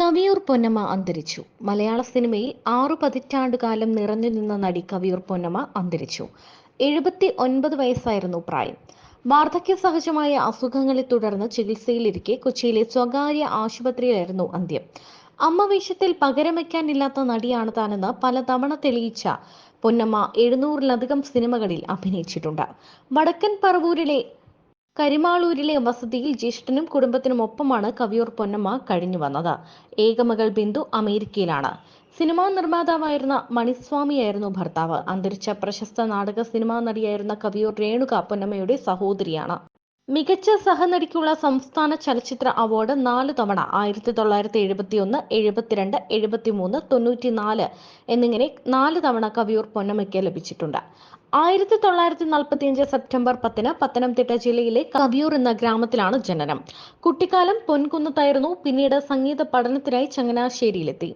കവിയൂർ പൊന്നമ്മ അന്തരിച്ചു. മലയാള സിനിമയിൽ ആറു പതിറ്റാണ്ടുകാലം നിറഞ്ഞു നിന്ന നടി കവിയൂർ പൊന്നമ്മ അന്തരിച്ചു. എഴുപത്തി ഒൻപത് വയസ്സായിരുന്നു പ്രായം. വാർദ്ധക്യ സഹജമായ അസുഖങ്ങളെ തുടർന്ന് ചികിത്സയിലിരിക്കെ കൊച്ചിയിലെ സ്വകാര്യ ആശുപത്രിയിലായിരുന്നു അന്ത്യം. അമ്മ വേഷത്തിൽ പകരം വയ്ക്കാനില്ലാത്ത നടിയാണ് താനെന്ന് പലതവണ തെളിയിച്ച പൊന്നമ്മ എഴുന്നൂറിലധികം സിനിമകളിൽ അഭിനയിച്ചിട്ടുണ്ട്. വടക്കൻ പറവൂരിലെ കരിമാളൂരിലെ വസതിയിൽ ജ്യേഷ്ഠനും കുടുംബത്തിനും ഒപ്പമാണ് കവിയൂർ പൊന്നമ്മ കഴിഞ്ഞു വന്നത്. ഏകമകൾ ബിന്ദു അമേരിക്കയിലാണ്. സിനിമാ നിർമ്മാതാവായിരുന്ന മണിസ്വാമിയായിരുന്നു ഭർത്താവ്. അന്തരിച്ച പ്രശസ്ത നാടക സിനിമാ നടിയായിരുന്ന കവിയൂർ രേണുക പൊന്നമ്മയുടെ സഹോദരിയാണ്. മികച്ച സഹനടിക്കുള്ള സംസ്ഥാന ചലച്ചിത്ര അവാർഡ് നാല് തവണ. ആയിരത്തി തൊള്ളായിരത്തി എഴുപത്തി ഒന്ന് എഴുപത്തിരണ്ട് എഴുപത്തിമൂന്ന് തൊണ്ണൂറ്റിനാല് എന്നിങ്ങനെ നാല് തവണ കവിയൂർ പൊന്നമ്മയ്ക്ക് ലഭിച്ചിട്ടുണ്ട്. ആയിരത്തി തൊള്ളായിരത്തി നാൽപ്പത്തിയഞ്ച് സെപ്റ്റംബർ പത്തിന് പത്തനംതിട്ട ജില്ലയിലെ കവിയൂർ എന്ന ഗ്രാമത്തിലാണ് ജനനം. കുട്ടിക്കാലം പൊൻകുന്നത്തായിരുന്നു. പിന്നീട് സംഗീത പഠനത്തിനായി ചങ്ങനാശ്ശേരിയിലെത്തി.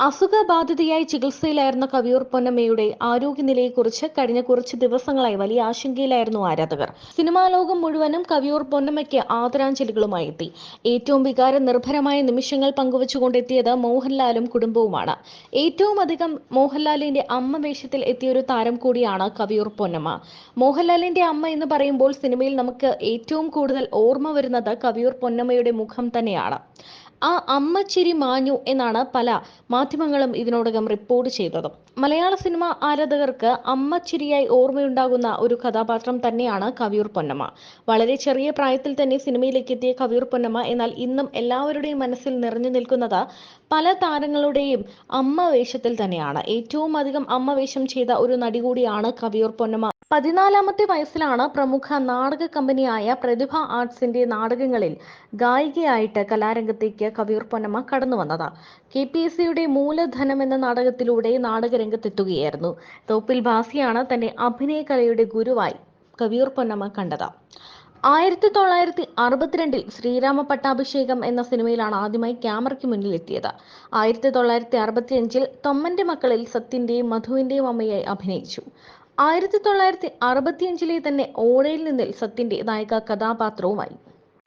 അസുഖബാധിതയായി ചികിത്സയിലായിരുന്ന കവിയൂർ പൊന്നമ്മയുടെ ആരോഗ്യനിലയെക്കുറിച്ച് കഴിഞ്ഞ കുറച്ച് ദിവസങ്ങളായി വലിയ ആശങ്കയിലായിരുന്നു ആരാധകർ. സിനിമാ ലോകം മുഴുവനും കവിയൂർ പൊന്നമ്മയ്ക്ക് ആദരാഞ്ജലികളുമായി എത്തി. ഏറ്റവും വികാര നിർഭരമായ നിമിഷങ്ങൾ പങ്കുവച്ചുകൊണ്ടെത്തിയത് മോഹൻലാലും കുടുംബവുമാണ്. ഏറ്റവും അധികം മോഹൻലാലിന്റെ അമ്മ വേഷത്തിൽ എത്തിയൊരു താരം കൂടിയാണ് കവിയൂർ പൊന്നമ്മ. മോഹൻലാലിന്റെ അമ്മ എന്ന് പറയുമ്പോൾ സിനിമയിൽ നമുക്ക് ഏറ്റവും കൂടുതൽ ഓർമ്മ വരുന്നത് കവിയൂർ പൊന്നമ്മയുടെ മുഖം തന്നെയാണ്. ആ അമ്മച്ചിരി മാഞ്ഞു എന്നാണ് പല മാധ്യമങ്ങളും ഇതിനോടകം റിപ്പോർട്ട് ചെയ്തത്. മലയാള സിനിമ ആരാധകർക്ക് അമ്മച്ചിരിയായി ഓർമ്മയുണ്ടാകുന്ന ഒരു കഥാപാത്രം തന്നെയാണ് കവിയൂർ പൊന്നമ്മ. വളരെ ചെറിയ പ്രായത്തിൽ തന്നെ സിനിമയിലേക്ക് എത്തിയ കവിയൂർ പൊന്നമ്മ എന്നാൽ ഇന്നും എല്ലാവരുടെയും മനസ്സിൽ നിറഞ്ഞു നിൽക്കുന്നത് പല താരങ്ങളുടെയും അമ്മ വേഷത്തിൽ തന്നെയാണ്. ഏറ്റവും അധികം അമ്മ വേഷം ചെയ്ത ഒരു നടി കൂടിയാണ് കവിയൂർ പൊന്നമ്മ. പതിനാലാമത്തെ വയസ്സിലാണ് പ്രമുഖ നാടക കമ്പനിയായ പ്രതിഭ ആർട്സിന്റെ നാടകങ്ങളിൽ ഗായികയായിട്ട് കലാരംഗത്തേക്ക് കവിയൂർ പൊന്നമ്മ കടന്നു വന്നത്. കെ പി എസ് സിയുടെ മൂലധനം എന്ന നാടകത്തിലൂടെ നാടകരംഗത്തെത്തുകയായിരുന്നു. തോപ്പിൽ ഭാസിയാണ് തന്റെ അഭിനയ കലയുടെ ഗുരുവായി കവിയൂർ പൊന്നമ്മ കണ്ടത്. ആയിരത്തി തൊള്ളായിരത്തി അറുപത്തിരണ്ടിൽ ശ്രീരാമ പട്ടാഭിഷേകം എന്ന സിനിമയിലാണ് ആദ്യമായി ക്യാമറയ്ക്ക് മുന്നിൽ എത്തിയത് ആയിരത്തി തൊള്ളായിരത്തി അറുപത്തിയഞ്ചിൽ തൊമ്മന്റെ മക്കളിൽ സത്യന്റെയും മധുവിന്റെയും അമ്മയായി അഭിനയിച്ചു. ആയിരത്തി തൊള്ളായിരത്തി അറുപത്തിയഞ്ചിലെ തന്നെ ഓടയിൽ നിന്നിൽ സത്യന്റെ നായിക കഥാപാത്രവുമായി.